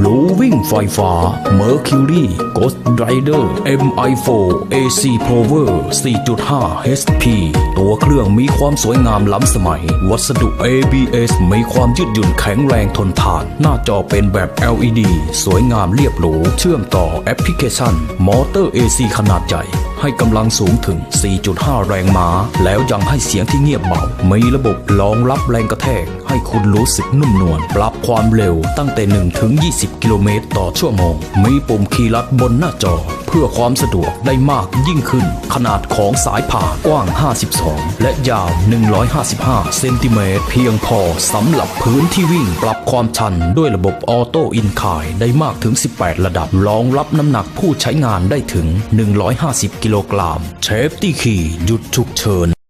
รู้วิ่งไฟฟ้า Mercury Ghost Rider MI4 AC Power 4.5 HP ตัวเครื่องมีความสวยงามล้ำสมัย วัสดุ ABS มีความยืดหยุ่นแข็งแรงทนทาน หน้าจอเป็นแบบ LED สวยงามเรียบหรู เชื่อมต่อแอปพลิเคชัน มอเตอร์ AC ขนาดใหญ่ ให้กำลังสูงถึง 4.5 แรงม้า แล้วยังให้เสียงที่เงียบเบา มีระบบรองรับแรงกระแทก ให้คุณรู้สึกนุ่มนวล ปรับความเร็วตั้งแต่1ถึง20 กิโลเมตรต่อชั่วโมง มีปุ่มคีย์ลัดบนหน้าจอ พื่อความสะดวกได้มากยิ่งขึ้น ขนาดของสายผ่ากว้าง 52 และยาว 155 เซนติเมตรเพียงพอสำหรับพื้นที่วิ่งปรับความชันด้วยระบบออโต้อินคายได้มากถึง 18 ระดับ รองรับน้ำหนักผู้ใช้งานได้ถึง 150 กิโลกรัมเชฟตี้คีหยุดฉุกเฉิน